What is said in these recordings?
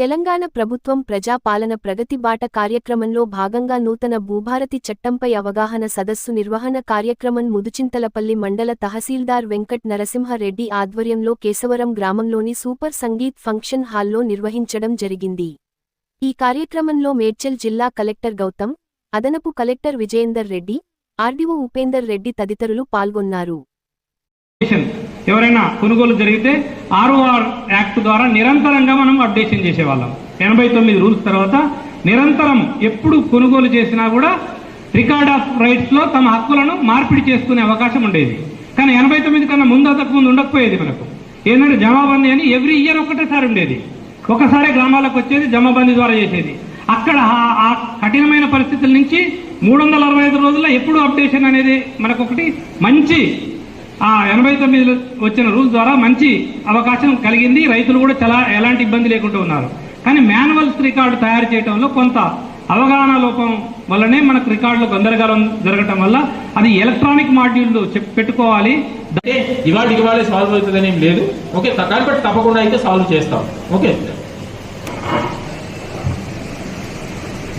తెలంగాణ ప్రభుత్వం ప్రజాపాలన ప్రగతి బాట కార్యక్రమంలో భాగంగా నూతన భూభారతి చట్టంపై అవగాహన సదస్సు నిర్వహణ కార్యక్రమం ముదుచింతలపల్లి మండల తహసీల్దార్ వెంకట్ నరసింహారెడ్డి ఆధ్వర్యంలో కేశవరం గ్రామంలోని సూపర్ సంగీత్ ఫంక్షన్ హాల్లో నిర్వహించడం జరిగింది. ఈ కార్యక్రమంలో మేడ్చల్ జిల్లా కలెక్టర్ గౌతమ్ అదనపు కలెక్టర్ విజయేందర్ రెడ్డి ఆర్డీఓ ఉపేందర్ రెడ్డి తదితరులు పాల్గొన్నారు. ఎవరైనా కొనుగోలు జరిగితే ఆర్ఓఆర్ యాక్ట్ ద్వారా నిరంతరంగా మనం అప్డేషన్ చేసేవాళ్ళం. ఎనభై తొమ్మిది రూల్స్ తర్వాత నిరంతరం ఎప్పుడు కొనుగోలు చేసినా కూడా రికార్డ్ ఆఫ్ రైట్స్లో తమ హక్కులను మార్పిడి చేసుకునే అవకాశం ఉండేది. కానీ ఎనభై తొమ్మిది కన్నా ముందు అంతకు ముందు ఉండకపోయేది మనకు. ఏంటంటే జమాబందీ అని ఎవ్రీ ఇయర్ ఒకటేసారి ఉండేది. ఒకసారి గ్రామాలకు వచ్చేది జమాబందీ ద్వారా చేసేది. అక్కడ ఆ- కఠినమైన పరిస్థితుల నుంచి మూడు వందల అరవై ఐదు రోజుల్లో ఎప్పుడు అప్డేషన్ అనేది మనకొకటి మంచి ఆ ఎనభై తొమ్మిదిలో వచ్చిన రూల్స్ ద్వారా మంచి అవకాశం కలిగింది. రైతులు కూడా చాలా ఎలాంటి ఇబ్బంది లేకుండా ఉన్నారు. కానీ మాన్యువల్స్ రికార్డు తయారు చేయడంలో కొంత అవగాహన లోపం వల్లనే మనకు రికార్డులో గందరగోళం జరగటం వల్ల అది ఎలక్ట్రానిక్ మాడ్యూల్ పెట్టుకోవాలి. అంటే ఇవాళ ఇవాళే సాల్వ్ అవుతుందని ఏం లేదు. ఓకే కానీ బట్ తప్పకుండా అయితే సాల్వ్ చేస్తాం. ఓకే.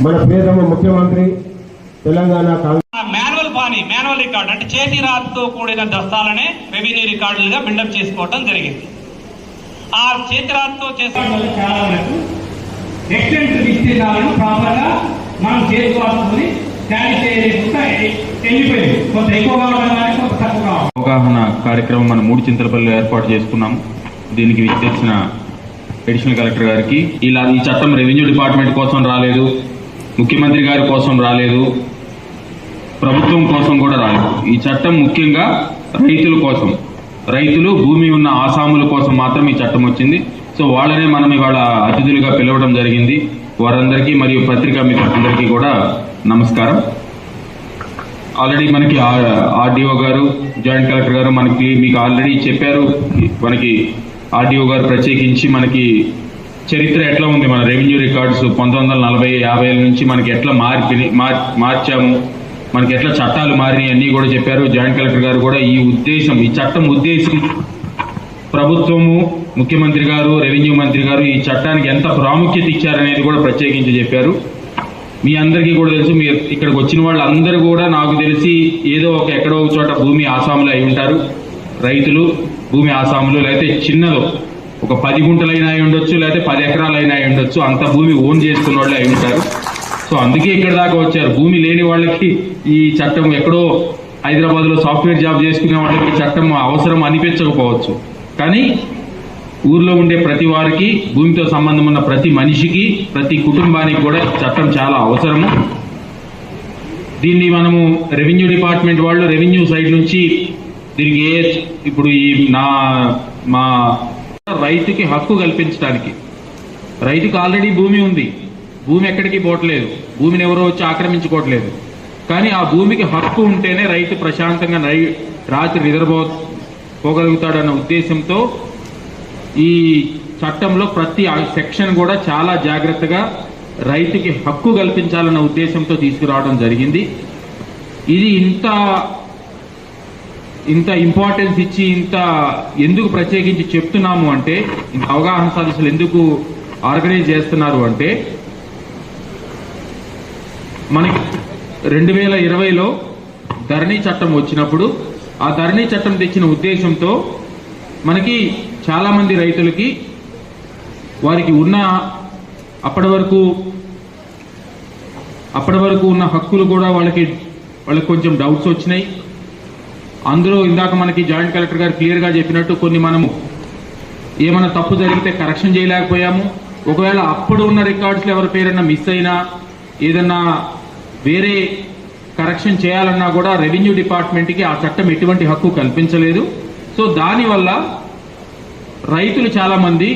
మన ప్రియతమ ముఖ్యమంత్రి తెలంగాణ కాంగ్రెస్ అని మాన్యువల్ రికార్డ్ అంటే చేతి రాతతో కూడిన దస్తాలనే రెవెన్యూ రికార్డులుగా బిల్డప్ చేసుకోవటం జరిగింది. ఆ చేతి రాతతో చేసిన విస్తీర్ణాలను మనం చేసుకోవాల్సింది అవగాహన కార్యక్రమం మన మూడు చింతలపల్లిలో ఏర్పాటు చేసుకున్నాం దీనికి విచ్చేసిన అడిషనల్ కలెక్టర్ గారికి. ఇలా ఈ చట్టం రెవెన్యూ డిపార్ట్మెంట్ కోసం రాలేదు. ముఖ్యమంత్రి గారి కోసం రాలేదు. ప్రభుత్వం కోసం కూడా రాలేదు ఈ చట్టం ముఖ్యంగా రైతుల కోసం. రైతులు భూమి ఉన్న ఆసాముల కోసం మాత్రం ఈ చట్టం వచ్చింది. సో వాళ్ళనే మనం ఇవాళ అతిథులుగా పిలవడం జరిగింది. వారందరికీ మరియు పత్రికా మిత్రులందరికీ కూడా నమస్కారం. ఆల్రెడీ మనకి ఆర్డీఓ గారు జాయింట్ కలెక్టర్ గారు మనకి మీకు ఆల్రెడీ చెప్పారు. మనకి ఆర్డీఓ గారు ప్రత్యేకించి మనకి చరిత్ర ఎట్లా ఉంది? మన రెవెన్యూ రికార్డ్స్ పంతొమ్మిది వందల నలభై యాభై నుంచి మనకి ఎట్లా మార్పి మార్చాము? మనకి ఎట్లా చట్టాలు మారినాయి అన్నీ కూడా చెప్పారు. జాయింట్ కలెక్టర్ గారు కూడా ఈ ఉద్దేశం ఈ చట్టం ఉద్దేశం ప్రభుత్వము ముఖ్యమంత్రి గారు రెవెన్యూ మంత్రి గారు ఈ చట్టానికి ఎంత ప్రాముఖ్యత ఇచ్చారనేది కూడా ప్రత్యేకించి చెప్పారు. మీ అందరికీ కూడా తెలుసు మీరు ఇక్కడికి వచ్చిన వాళ్ళందరూ కూడా నాకు తెలిసి ఏదో ఒక ఎక్కడో ఒక చోట భూమి ఆసాములు అయి ఉంటారు. రైతులు భూమి ఆసాములు లేకపోతే చిన్నదో ఒక పది గుంటలైనా అయి ఉండొచ్చు లేకపోతే పది ఎకరాలైనా అయి ఉండొచ్చు. అంత భూమి ఓన్ చేసుకున్న వాళ్ళు అయి ఉంటారు. సో అందుకే ఇక్కడ దాకా వచ్చారు. భూమి లేని వాళ్ళకి ఈ చట్టం ఎక్కడో హైదరాబాద్లో సాఫ్ట్వేర్ జాబ్ చేసుకునే వాళ్ళకి ఈ చట్టం అవసరం అనిపించకపోవచ్చు. కానీ ఊర్లో ఉండే ప్రతి వారికి భూమితో సంబంధం ఉన్న ప్రతి మనిషికి ప్రతి కుటుంబానికి కూడా చట్టం చాలా అవసరము. దీన్ని మనము రెవెన్యూ డిపార్ట్మెంట్ వాళ్ళు రెవెన్యూ సైడ్ నుంచి దీనికి ఏ ఇప్పుడు ఈ నా మా రైతుకి హక్కు కల్పించడానికి. రైతుకు ఆల్రెడీ భూమి ఉంది. భూమి ఎక్కడికి పోవట్లేదు. భూమిని ఎవరో వచ్చి ఆక్రమించుకోవట్లేదు. కానీ ఆ భూమికి హక్కు ఉంటేనే రైతు ప్రశాంతంగా నై రాత్రి నిద్రపో పోగలుగుతాడన్న ఉద్దేశంతో ఈ చట్టంలో ప్రతి సెక్షన్ కూడా చాలా జాగ్రత్తగా రైతుకి హక్కు కల్పించాలన్న ఉద్దేశంతో తీసుకురావడం జరిగింది. ఇది ఇంత ఇంత ఇంపార్టెన్స్ ఇచ్చి ఇంత ఎందుకు ప్రత్యేకించి చెప్తున్నాము అంటే ఇంత అవగాహన సదస్సులు ఎందుకు ఆర్గనైజ్ చేస్తున్నారు అంటే మనకి రెండు వేల ఇరవైలో ధరణి చట్టం వచ్చినప్పుడు ఆ ధరణి చట్టం తెచ్చిన ఉద్దేశంతో మనకి చాలామంది రైతులకి వారికి ఉన్న అప్పటి వరకు అప్పటి వరకు ఉన్న హక్కులు కూడా వాళ్ళకి వాళ్ళకి కొంచెం డౌట్స్ వచ్చినాయి. అందులో ఇందాక మనకి జాయింట్ కలెక్టర్ గారు క్లియర్గా చెప్పినట్టు కొన్ని మనము ఏమైనా తప్పు జరిగితే కరెక్షన్ చేయలేకపోయాము. ఒకవేళ అప్పుడు ఉన్న రికార్డ్స్లో ఎవరి పేరైనా మిస్ అయినా ఏదన్నా వేరే కరెక్షన్ చేయాలన్నా కూడా రెవెన్యూ డిపార్ట్మెంట్కి ఆ చట్టం ఎటువంటి హక్కు కల్పించలేదు. సో దానివల్ల రైతులు చాలామంది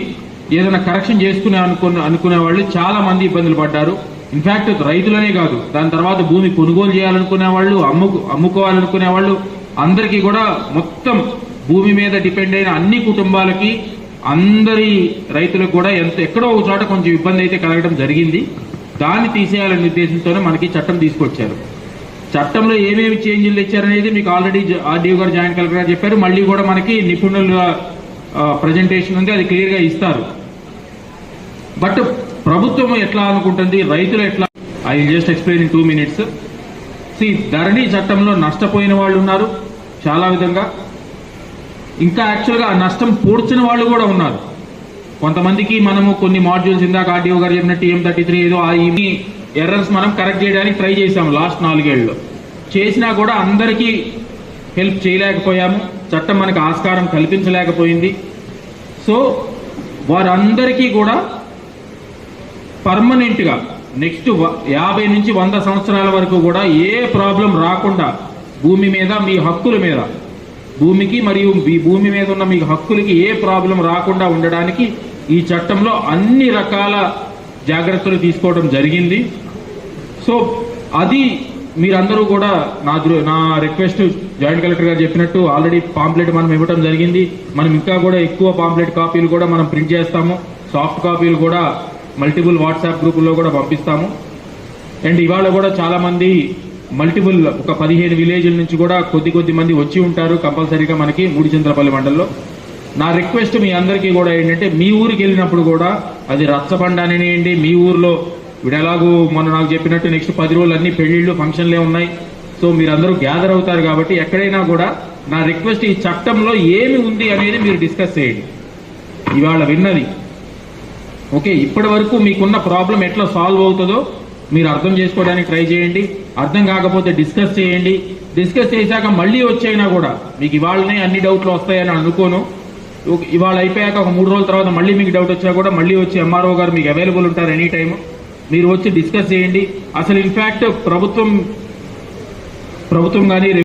ఏదైనా కరెక్షన్ చేసుకునే అనుకున్న అనుకునే వాళ్ళు చాలామంది ఇబ్బందులు పడ్డారు. ఇన్ఫాక్ట్ రైతులనే కాదు. దాని తర్వాత భూమి కొనుగోలు చేయాలనుకునే వాళ్ళు అమ్ముకు అమ్ముకోవాలనుకునే వాళ్ళు అందరికీ కూడా మొత్తం భూమి మీద డిపెండ్ అయిన అన్ని కుటుంబాలకి అందరి రైతులకు కూడా ఎంత ఎక్కడో ఒక చోట కొంచెం ఇబ్బంది అయితే కలగడం జరిగింది. దాన్ని తీసేయాలనే ఉద్దేశంతోనే మనకి చట్టం తీసుకొచ్చారు. చట్టంలో ఏమేమి చేంజ్లు తెచ్చారనేది మీకు ఆల్రెడీ ఆర్డీఓ గారు జాయింట్ కలెక్టర్ గారు చెప్పారు. మళ్ళీ కూడా మనకి నిపుణుల ప్రజెంటేషన్ ఉంది. అది క్లియర్గా ఇస్తారు. బట్ ప్రభుత్వం ఎట్లా అనుకుంటుంది? రైతులు ఎట్లా? I just explain in two minutes. See Dharani చట్టంలో నష్టపోయిన వాళ్ళు ఉన్నారు చాలా విధంగా. ఇంకా యాక్చువల్గా ఆ నష్టం పూడ్చిన వాళ్ళు కూడా ఉన్నారు. కొంతమందికి మనము కొన్ని మాడ్యూల్స్ ఇందాక ఆర్డీఓ గారు చెప్పినట్టు ఏం థర్టీ త్రీ ఏదో ఆ ఈ ఎర్రర్స్ మనం కరెక్ట్ చేయడానికి ట్రై చేశాము లాస్ట్ నాలుగేళ్ళలో. చేసినా కూడా అందరికీ హెల్ప్ చేయలేకపోయాము. చట్టం మనకు ఆస్కారం కల్పించలేకపోయింది. సో వారందరికీ కూడా పర్మనెంట్గా నెక్స్ట్ యాభై నుంచి వంద సంవత్సరాల వరకు కూడా ఏ ప్రాబ్లం రాకుండా భూమి మీద మీ హక్కుల మీద భూమికి మరియు మీ భూమి మీద ఉన్న మీ హక్కులకి ఏ ప్రాబ్లం రాకుండా ఉండడానికి ఈ చట్టంలో అన్ని రకాల జాగ్రత్తలు తీసుకోవడం జరిగింది. సో అది మీరందరూ కూడా నా దృ నా రిక్వెస్ట్ జాయింట్ కలెక్టర్ గారు చెప్పినట్టు ఆల్రెడీ పాంప్లెట్ మనం ఇవ్వడం జరిగింది. మనం ఇంకా కూడా ఎక్కువ పాంప్లెట్ కాపీలు కూడా మనం ప్రింట్ చేస్తాము. సాఫ్ట్ కాపీలు కూడా మల్టిపుల్ వాట్సాప్ గ్రూపుల్లో కూడా పంపిస్తాము. అండ్ ఇవాళ కూడా చాలామంది మల్టిపుల్ ఒక పదిహేను విలేజ్ల నుంచి కూడా కొద్ది కొద్ది మంది వచ్చి ఉంటారు కంపల్సరీగా మనకి మూడిచంద్రపల్లి మండలంలో నా రిక్వెస్ట్ మీ అందరికీ కూడా ఏంటంటే మీ ఊరికి వెళ్ళినప్పుడు కూడా అది రచ్చబండ అనేయండి మీ ఊర్లో ఇప్పుడు ఎలాగూ మొన్న నాకు చెప్పినట్టు నెక్స్ట్ పది రోజులు అన్ని పెళ్ళిళ్ళు ఫంక్షన్లే ఉన్నాయి. సో మీరందరూ గ్యాదర్ అవుతారు కాబట్టి ఎక్కడైనా కూడా నా రిక్వెస్ట్ ఈ చట్టంలో ఏమి ఉంది అనేది మీరు డిస్కస్ చేయండి. ఇవాళ విన్నది. ఓకే ఇప్పటి వరకు మీకున్న ప్రాబ్లం ఎట్లా సాల్వ్ అవుతుందో మీరు అర్థం చేసుకోవడానికి ట్రై చేయండి. అర్థం కాకపోతే డిస్కస్ చేయండి. డిస్కస్ చేశాక మళ్ళీ వచ్చైనా కూడా? మీకు ఇవాళనే అన్ని డౌట్లు వస్తాయని అనుకోను. ఇవాళ అయిపోయాక ఒక మూడు రోజుల తర్వాత మళ్ళీ మీకు డౌట్ వచ్చినా కూడా మళ్ళీ వచ్చి ఎంఆర్ఓ గారు మీకు అవైలబుల్ ఉంటారు ఎనీ టైం మీరు వచ్చి డిస్కస్ చేయండి. అసలు ఇన్ఫ్యాక్ట్ ప్రభుత్వం ప్రభుత్వం కానీ